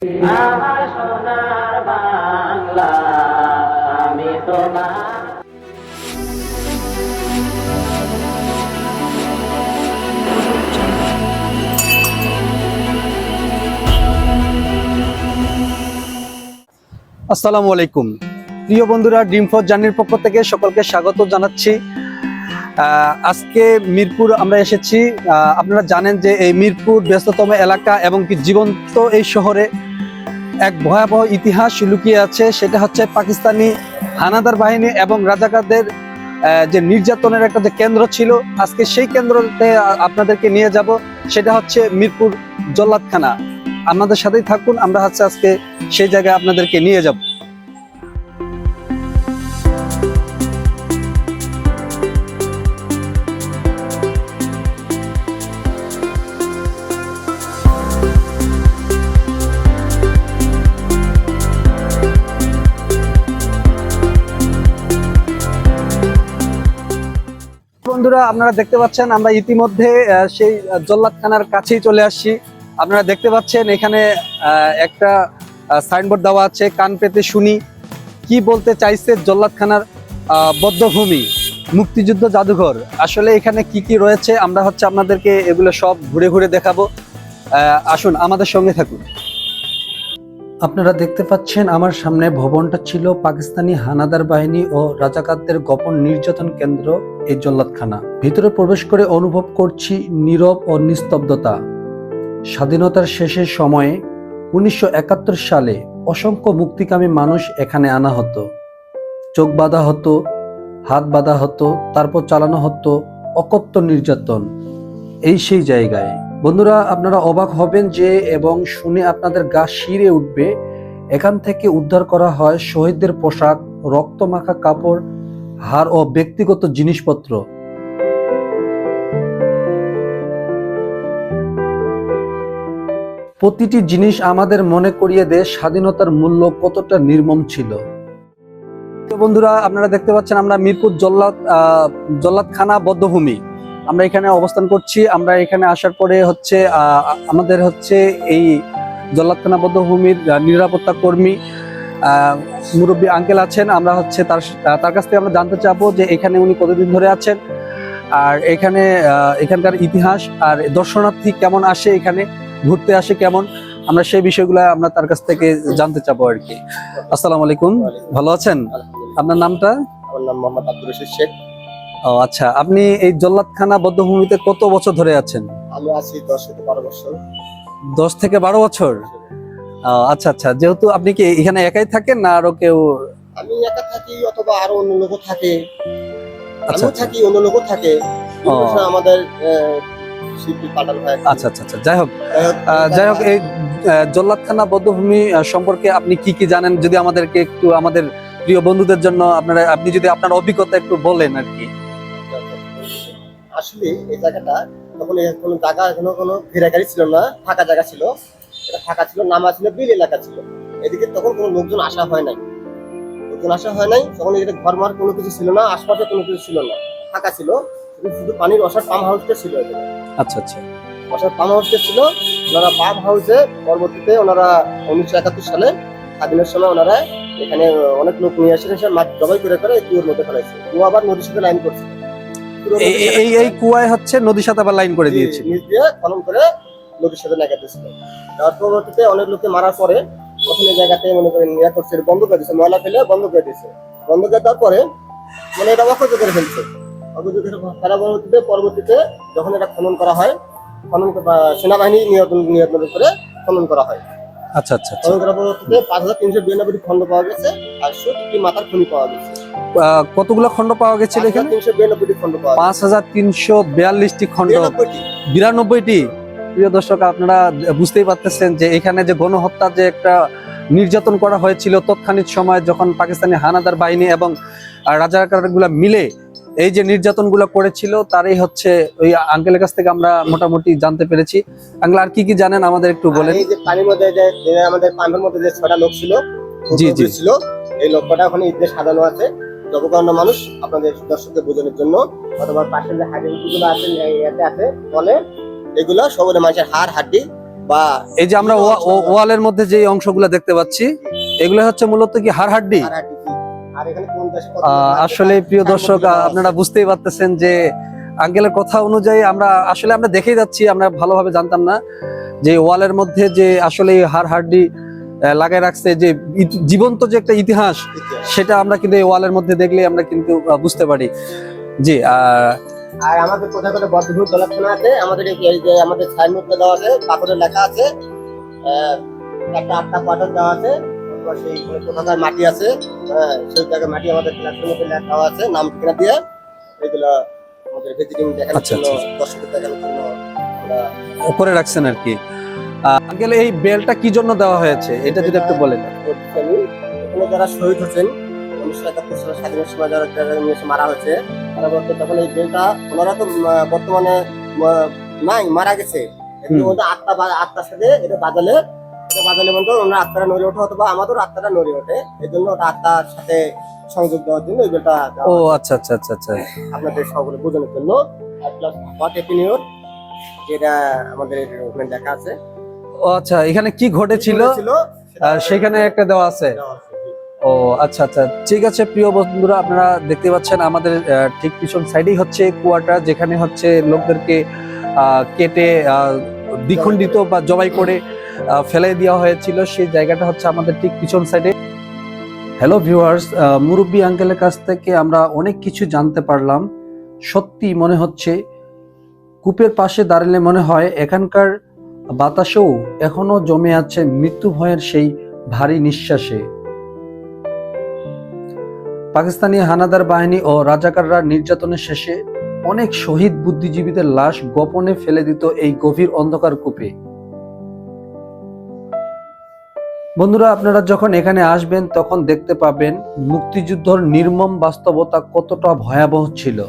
আমার সোনার বাংলা, আমি তোমার আসসালামু আলাইকুম। প্রিয় বন্ধুরা ড্রিম ফোর জার্নির পক্ষ থেকে সকলকে স্বাগত জানাচ্ছি। আজকে মিরপুর আমরা এসেছি। আপনারা জানেন যে এই মিরপুর ব্যস্ততম এলাকা এবং কি জীবন্ত এই শহরে এক ভয়াবহ ইতিহাস লুকিয়ে আছে। সেটা হচ্ছে পাকিস্তানি হানাদার বাহিনী এবং রাজাকারদের যে নির্যাতনের একটা যে কেন্দ্র ছিল। আজকে সেই কেন্দ্রতে আপনাদেরকে নিয়ে যাব। সেটা হচ্ছে মিরপুর জল্লাদখানা। আমাদের সাথেই থাকুন। আমরা হচ্ছে আজকে সেই জায়গায় আপনাদেরকে নিয়ে যাব। বন্ধুরা, আপনারা দেখতে পাচ্ছেন, আমরা ইতিমধ্যে সেই জল্লাদখানার কাছেই চলে আসছি। আপনারা দেখতে পাচ্ছেন, এখানে একটা সাইনবোর্ড দেওয়া আছে, কান পেতে শুনি। কি বলতে চাইছে জল্লাদখানার বদ্ধভূমি, মুক্তিযুদ্ধ জাদুঘর? আসলে এখানে কি কি রয়েছে, আমরা হচ্ছে আপনাদেরকে এগুলো সব ঘুরে ঘুরে দেখাবো। আসুন, আমাদের সঙ্গে থাকুন। আপনারা দেখতে পাচ্ছেন আমার সামনে ভবনটা ছিল পাকিস্তানি হানাদার বাহিনী ও রাজাকারদের গোপন নির্যাতন কেন্দ্র এই জল্লাদখানা। ভিতরে প্রবেশ করে অনুভব করছি নীরব ও নিস্তব্ধতা। স্বাধীনতার শেষের সময়ে উনিশশো একাত্তর সালে অসংখ্য মুক্তিকামী মানুষ এখানে আনা হতো। চোখ বাঁধা হতো, হাত বাঁধা হতো, তারপর চালানো হতো অকথ্য নির্যাতন। এই সেই জায়গায়। বন্ধুরা, আপনারা অবাক হবেন যে এবং শুনে আপনাদের গা শিরে উঠবে, এখান থেকে উদ্ধার করা হয় শহীদদের পোশাক, রক্তমাখা কাপড়, হার ও ব্যক্তিগত জিনিসপত্র। প্রতিটি জিনিস আমাদের মনে করিয়ে দেয় স্বাধীনতার মূল্য কতটা নির্মম ছিল। বন্ধুরা, আপনারা দেখতে পাচ্ছেন আমরা মিরপুর জল্লাদ জল্লাদখানা বদ্ধভূমি। আমরা এখানে অবস্থান করছি। আমরা এখানে আসার পরে হচ্ছে আহ, আমাদের হচ্ছে এই জল্লাদখানা বদ্ধভূমির নিরাপত্তা কর্মী মুরব্বী আঙ্কেল আছেন। আমরা হচ্ছে তার তার কাছ থেকে আমরা জানতে চাবো যে এখানে উনি কতদিন ধরে আছেন। আর এখানে আহ, এখানকার ইতিহাস আর দর্শনার্থী কেমন আসে এখানে ঘুরতে আসে কেমন আমরা সেই বিষয়গুলো আমরা তার কাছ থেকে জানতে চাবো আর কি। আসসালামু আলাইকুম। ভালো আছেন? আপনার নামটা? আমার নাম মোহাম্মদ আব্দুল রশিদ শেখ। ও আচ্ছা। আপনি এই জল্লাদখানা বদ্ধভূমিতে কত বছর ধরে আছেন? আমি আছি দশ থেকে বারো বছর। দশ থেকে বারো বছর? আচ্ছা আচ্ছা। যেহেতু আপনি কি এখানে একাই থাকেন না আরও কেউ? আমি একা থাকি অথবা আরও অন্য লোক থাকে। আচ্ছা আমিও আচ্ছা। থাকি অন্য লোকও থাকে। আমাদের আচ্ছা আচ্ছা আচ্ছা। যাই হোক যাই হোক, এই জল্লাদখানা বদ্ধভূমি সম্পর্কে আপনি কি কি জানেন? যদি আমাদেরকে একটু আমাদের প্রিয় বন্ধুদের জন্য আপনারা আপনি যদি আপনার অভিজ্ঞতা একটু বলেন আর কি। আসলে এই জায়গাটা তখন কোনো জায়গা কোনো কোনো ঘেরাঘারি ছিল না ফাঁকা জায়গা ছিল। এটা ফাঁকা ছিল নামা ছিল বিল এলাকা ছিল। এদিকে তখন কোনো লোকজন আসা হয় নাই। লোকজন আসা হয় নাই তখন এখানে ঘর মার কোনো কিছু ছিল না আশপাশে কোনো কিছু ছিল না। ফাঁকা ছিল শুধু পানির অসার পাম্প হাউসটা ছিল এখানে আচ্ছা আচ্ছা। অর্থাৎ পাম্প হাউসটা ছিল ওনারা পাম্প হাউসে পরবর্তীতে ওনারা উনিশশো একাত্তর সালে স্বাধীনের সময় ওনারা এখানে অনেক লোক নিয়ে আসেন এসে মাছ জবাই করে করে কুয়োর মধ্যে ফেলাইছে। কুয়ো আবার নদীর সাথে লাইন করছে। এই- এই- কুয়ায় হচ্ছে নদীর সাথে আবার লাইন করে দিয়েছে। নিচ দিয়ে খনন করে নদীর সাথে লাগা দিয়েছিল তার পরবর্তীতে অনেক লোককে মারার পরে তখন এই জায়গাতে মনে করেন করছে বন্ধ করে দিয়েছে ময়লা ফেলে বন্ধ করে দিয়েছে। বন্ধ করে দেওয়ার পরে মানে এটা অক্ষত করে ফেলছে। করে ফেলা পরবর্তীতে পরবর্তীতে যখন এটা খনন করা হয় খনন সেনাবাহিনী নিয়ন্ত্রণ নিয়ন্ত্রণ করে খনন করা হয়। আচ্ছা আচ্ছা আচ্ছা। খনন করার পরবর্তীতে পাঁচ হাজার তিনশো বিরানব্বই খন্ড পাওয়া গেছে আর সত্যি মাথার খনি পাওয়া গেছে। কতগুলো পাওয়া গেছিল এখানে? খন্ড পাওয়া গেছে। পাঁচ হাজার তিনশো বিয়াল্লিশটি খণ্ড। বিরানব্বইটি। প্রিয় দর্শক আপনারা বুঝতেই পারতেছেন যে এখানে যে গণহত্যা যে একটা নির্যাতন করা হয়েছিল তৎক্ষণিক সময় যখন পাকিস্তানি হানাদার বাহিনী এবং রাজাকারগুলা মিলে এই যে নির্যাতনগুলো করেছিল তারই হচ্ছে ওই আঙ্কেলের কাছ থেকে আমরা মোটামুটি জানতে পেরেছি। আঙ্কেল আর কি কি জানেন আমাদের একটু বলেন। এই যে পানির মধ্যে যে আমাদের পাম্পের মধ্যে যে ছটা লোক ছিল জি, জি। ছিল এই লোকটা ওখানে ঈদে সাজানো আছে। জবকর্ণ মানুষ আপনাদের দর্শকদের বোঝানোর জন্য অথবা পাশে যে গুলো আছে ইয়াতে আছে বলে এগুলো সবরে মানুষের হাড় হাড্ডি বা এই যে আমরা ওয়া- ওয়ালের মধ্যে যে অংশগুলো দেখতে পাচ্ছি এগুলো হচ্ছে মূলত কি হাড় হাড্ডি? আসলে প্রিয় দর্শক আপনারা বুঝতেই পারতেছেন যে আঙ্কেলের কথা অনুযায়ী আমরা আসলে আমরা দেখেই যাচ্ছি আমরা ভালোভাবে জানতাম না যে ওয়ালের মধ্যে যে আসলে হাড় হাড্ডি লাগাই রাখছে যে জীবন্ত যে একটা ইতিহাস। সেটা আমরা কিন্তু এই ওয়ালের মধ্যে দেখলে আমরা কিন্তু বুঝতে পারি জি আর আমাদের কোথায় কোথায় বদ্ধভূত জলাক্ষণা আছে আমাদের এই যে আমাদের সাইনবোর্ডটা দেওয়া আছে পাথরে লেখা আছে একটা আটটা পাথর দেওয়া আছে সেই কোথাকার মাটি আছে হ্যাঁ সেই জায়গায় মাটি আমাদের ক্লাসের মধ্যে লেখা আছে নাম ঠিকানা দিয়ে এগুলো আমাদের ভিজিটিং দেখানোর আচ্ছা, জন্য আচ্ছা। দর্শকদের দেখানোর জন্য করে রাখছেন আর কি আঙ্কেল এই বেলটা কি জন্য দেওয়া হয়েছে? এটা যদি একটু বলেন। এখানে যারা শহীদ হচ্ছেন উনিশশো একাত্তর সালে স্বাধীনের সময় যারা মারা হয়েছে তারা বলতে তখন এই বেলটা ওনারা তো বর্তমানে নাই মারা গেছে। আত্মা আত্মার সাথে এটা বাজালে এটা বাজালে বলতে ওনার আত্মারা নড়ে ওঠে অথবা আমাদের আত্মারা নড়ে ওঠে। এই জন্য ওটা আত্মার সাথে সংযোগ দেওয়ার জন্য এই বেলটা ও। আচ্ছা আচ্ছা আছা আচ্ছা। আপনাদের সকলে বোঝানোর জন্য। আর প্লাস হট এপিনিয়র যেটা আমাদের ওখানে দেখা আছে। আচ্ছা এখানে কি ঘটেছিল? সেখানে একটা দেওয়া আছে। ও আচ্ছা আচ্ছা ঠিক আছে প্রিয় বন্ধুরা আপনারা দেখতে পাচ্ছেন আমাদের ঠিক পিছন সাইডেই হচ্ছে কুয়াটা যেখানে হচ্ছে লোকদেরকে কেটে দ্বিখণ্ডিত বা জবাই করে ফেলে দেওয়া হয়েছিল। সেই জায়গাটা হচ্ছে আমাদের ঠিক পিছন সাইডে হ্যালো ভিউয়ার্স মুরব্বী আঙ্কেলের কাছ থেকে আমরা অনেক কিছু জানতে পারলাম। সত্যি মনে হচ্ছে কূপের পাশে দাঁড়ালে মনে হয় এখানকার বাতাসেও এখনও জমে আছে মৃত্যু ভয়ের সেই ভারী নিঃশ্বাসে। পাকিস্তানি হানাদার বাহিনী ও রাজাকাররা নির্যাতনের শেষে অনেক শহীদ বুদ্ধিজীবীদের লাশ গোপনে ফেলে দিত এই গভীর অন্ধকার কূপে। বন্ধুরা, আপনারা যখন এখানে আসবেন, তখন দেখতে পাবেন মুক্তিযুদ্ধর নির্মম বাস্তবতা কতটা ভয়াবহ ছিল।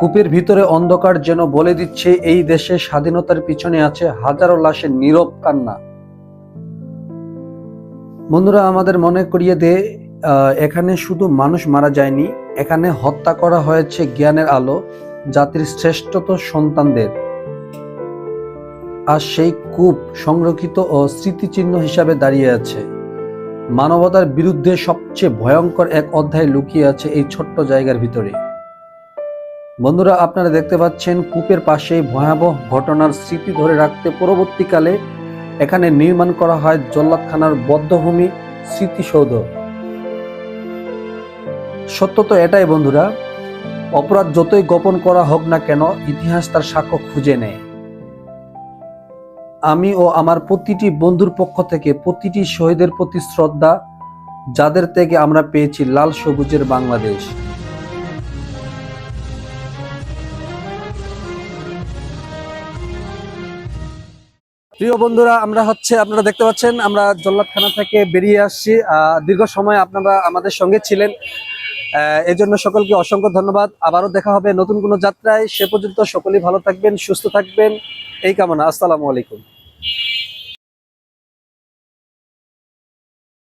কূপের ভিতরে অন্ধকার যেন বলে দিচ্ছে, এই দেশে স্বাধীনতার পিছনে আছে হাজারো লাশের নীরব কান্না। বন্ধুরা, আমাদের মনে করিয়ে দে এখানে শুধু মানুষ মারা যায়নি, এখানে হত্যা করা হয়েছে জ্ঞানের আলো, জাতির শ্রেষ্ঠত সন্তানদের। আর সেই কূপ সংরক্ষিত ও স্মৃতিচিহ্ন হিসাবে দাঁড়িয়ে আছে। মানবতার বিরুদ্ধে সবচেয়ে ভয়ঙ্কর এক অধ্যায় লুকিয়ে আছে এই ছোট্ট জায়গার ভিতরে। বন্ধুরা, আপনারা দেখতে পাচ্ছেন কূপের পাশে ভয়াবহ ঘটনার স্মৃতি ধরে রাখতে পরবর্তীকালে এখানে নির্মাণ করা হয় জল্লাদখানার বদ্ধভূমি স্মৃতিসৌধ। সত্য তো এটাই বন্ধুরা, অপরাধ যতই গোপন করা হোক না কেন ইতিহাস তার সাক্ষ্য খুঁজে নেয়। আমি ও আমার প্রতিটি বন্ধুর পক্ষ থেকে প্রতিটি শহীদের প্রতি শ্রদ্ধা, যাদের থেকে আমরা পেয়েছি লাল সবুজের বাংলাদেশ। প্রিয় বন্ধুরা, আমরা হচ্ছে, আপনারা দেখতে পাচ্ছেন, আমরা জল্লাদখানা থেকে বেরিয়ে আসছি। দীর্ঘ সময় আপনারা আমাদের সঙ্গে ছিলেন। এই জন্য সকলকে অসংখ্য ধন্যবাদ। আবারও দেখা হবে নতুন কোনো যাত্রায়। সে পর্যন্ত সকলেই ভালো থাকবেন, সুস্থ থাকবেন। এই কামনা। আসসালামু আলাইকুম।